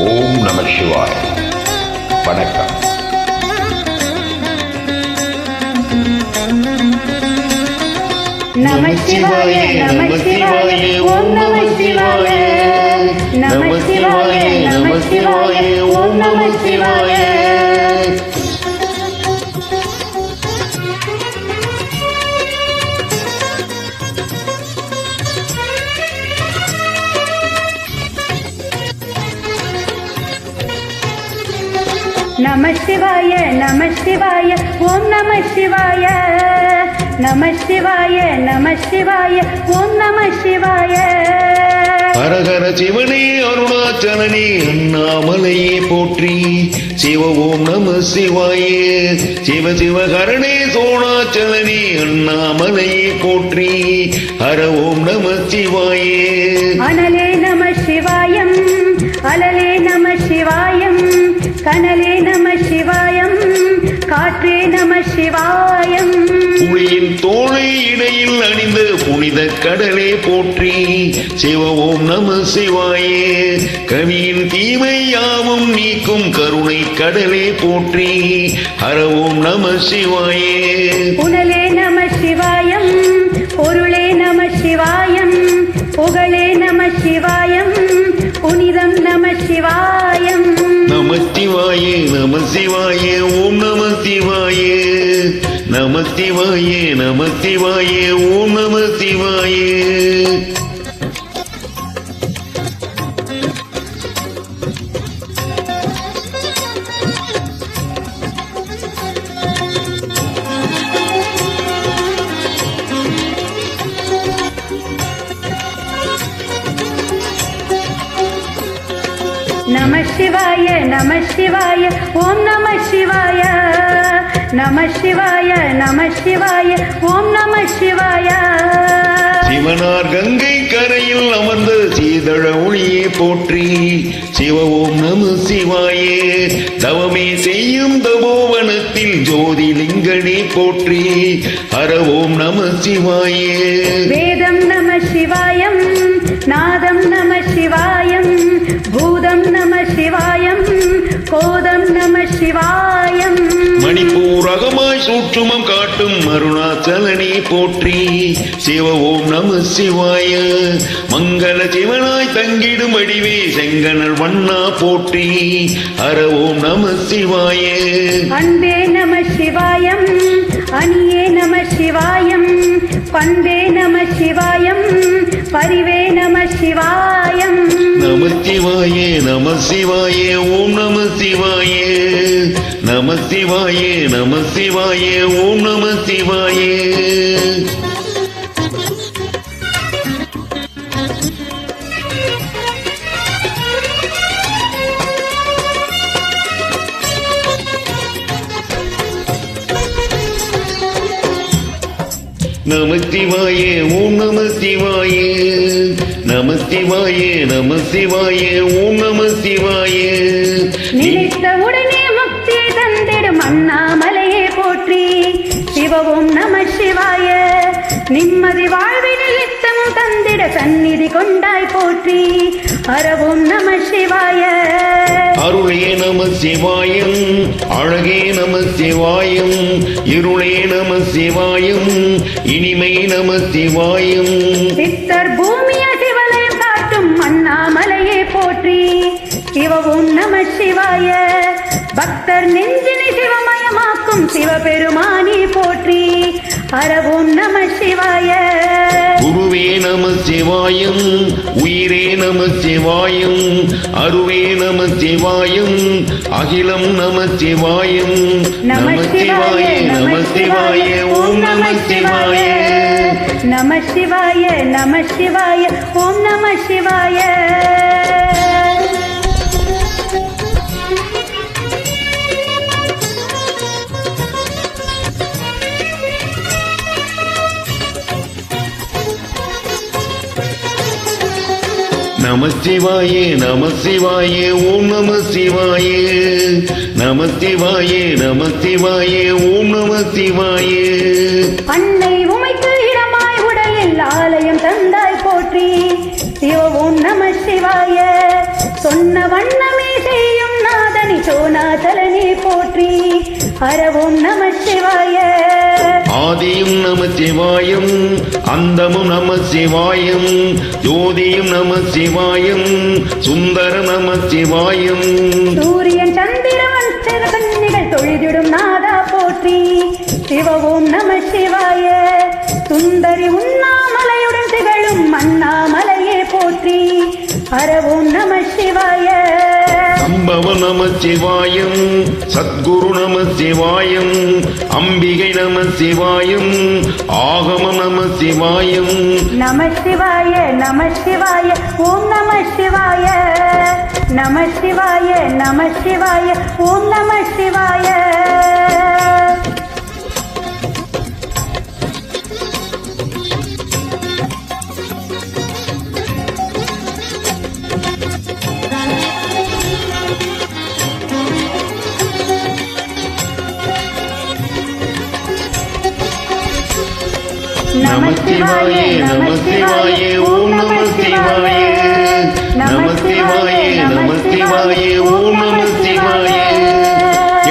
ஓம் நம சிவாய். வணக்கம். நம சிவாய நம சிவாய ஓம் நம நம சிவாய நம சிவாய ஓம் நம சிவாய. நம சிவாய நம சிவாய ஓம் நம சிவாய. ஹரஹர சிவனே அருணாச்சலனே அண்ணாமலையே போற்றி. சிவ ஓம் நம சிவாயே சிவ சிவகரணே சோணாச்சலனே அண்ணாமலையே போற்றி. ஹர ஓம் நம சிவாயே. அனலே நம சிவாயம் அலலே நம சிவாயம் கனலே நம சிவாயம். புலியின் தோளை இடையில் அணிந்த புனித கடலே போற்றி சிவ ஓம் நம சிவாயே கவியின் தீமை யாவும் நீக்கும் கருணை கடலே போற்றி ஹர ஓம் நம சிவாயே. புனலே நம சிவாயம் பொருளே நம சிவாயம் புகழே நம சிவாயம் புனிதம் நம சிவாயம். நம சிவாயே நம சிவாயே ஓம் நம சிவாயே. நமத்திவாயே நமத்திவாயே ஓம் நம சிவாயே நம சிவாய நம சிவாய ஓம் நம சிவாய. நம சிவாய நம சிவாய ஓம் நம சிவாய. சிவனார் கங்கை கரையில் அமர்ந்த சீதழ ஒளியே போற்றி சிவ ஓம் நம சிவாயே. தவமே செய்யும் தபோவனத்தில் ஜோதிலிங்கனே போற்றி ஹர ஓம் நம சிவாயே. வேதம் நம சிவாயம் நாதம் நம சிவாயம் பூதம் நம சிவாயம் கோதம் நம மணிப்பூரகமாய் சூற்றுமம் காட்டும் அருணாச்சலனே போற்றி. சிவ ஓம் நம சிவாய. மங்கள சிவனாய் தங்கிடும் வடிவே செங்கனல் வண்ணா போற்றி. ஹர ஓம் நம சிவாய. அன்பே நம சிவாயம் அணியே நம சிவாயம் பண்பே நம சிவாயம் பரிவே நம சிவாயம். நம சிவாயே நம சிவாயே ஓம் நம சிவாயே. நம சிவாயே நம சிவாயே ஓம் நம சிவாயே. நம சிவாயே ஓம் நம சிவாயே. நம சிவாயே நம சிவாயே ஓம் நம அண்ணாமலையே போற்றி. சிவவும் நம சிவாய. நிம்மதி வாழ்வினில் நித்தமும் தந்திட சந்நிதி கொண்டாய் போற்றி. அறவும் நம சிவாய. அருளே நம சிவாயம் அழகே நம சிவாயம் இருளே நம சிவாயம் இனிமை நம சிவாயம். சித்தர் பூமிய சிவலயம் காட்டும் அண்ணாமலையே போற்றி. சிவவும் நம சிவாய. பக்தர் சிவமயமாக்கும் சிவபெருமானி போற்றி. அறவும் நம சிவாய. குருவே நம சிவாயம் உயிரே நம சிவாயம் அருவே நம சிவாயம் அகிலம் நம சிவாயம். நம சிவாய நம சிவாய ஓம் நம சிவாய. நம சிவாய நம சிவாய ஓம் நம சிவாய. நமசிவாயே நமசிவாயே ஓம் நமசிவாயே நமசிவாயே நமசிவாயே ஓம் நமசிவாயே அன்னை உமைக்கு இடமாய் உடலில் ஆலயம் தந்தாய் போற்றி. சிவ ஓம் நம சிவாய. சொன்ன வண்ணமே செய்யும் நாதனி சோனாதலனே போற்றி. அறவோம் நம சிவாய. ஆதியும் நம சிவாயம் அந்தமும் நம சிவாயம் ஜோதியும் நம சிவாயம் சுந்தர நம சிவாயம். சூரியன் சந்திரவன் சிவகன்னிகள் தொழுதிடும் நாதா போற்றி. சிவவும் நம சிவாய சுந்தரி உண்ணாமலையுடன் திகழும் அண்ணாமலையே போற்றி. பரவும் நம சிவாய. சம்பவ நம சிவாயம். சத்குரு நம சிவாயம். அம்பிகை நம சிவாயம். ஆகம நம சிவாயம். நம சிவாய நம சிவாய ஓம் நம சிவாய. நம சிவாய நம சிவாய ஓம் நம சிவாய. நம சிவாய நம சிவாய ஓம் நம சிவாய நம சிவாய நம சிவாய ஓம் நம சிவாய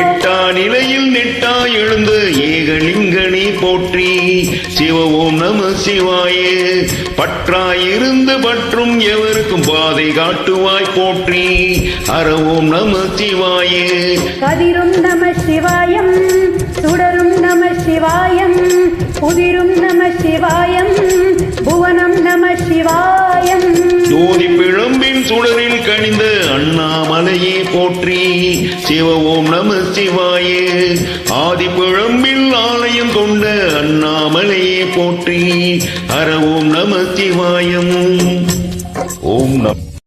எட்டா நிலையில் நெட்டா எழுந்து ஏகலிங்கனி போற்றி சிவ ஓம் நம சிவாய பற்றாயிருந்து பற்றும் எவருக்கும் பாதை காட்டுவாய் போற்றி. அற ஓம் நம சிவாய கதிரும் நம சிவாயம் சுடரும் நம சிவாயம் உதிரும் நம சிவாயம் புவனம் நம சிவாயம். ஜோதி பிழம்பின் சுடரில் கணிந்த அண்ணாமலையே போற்றி சிவ ஓம் நம சிவாயே. ஆதி பிழம்பில் ஆலயம் கொண்ட அண்ணாமலையே போற்றி அற ஓம் நம சிவாயம். ஓம் நம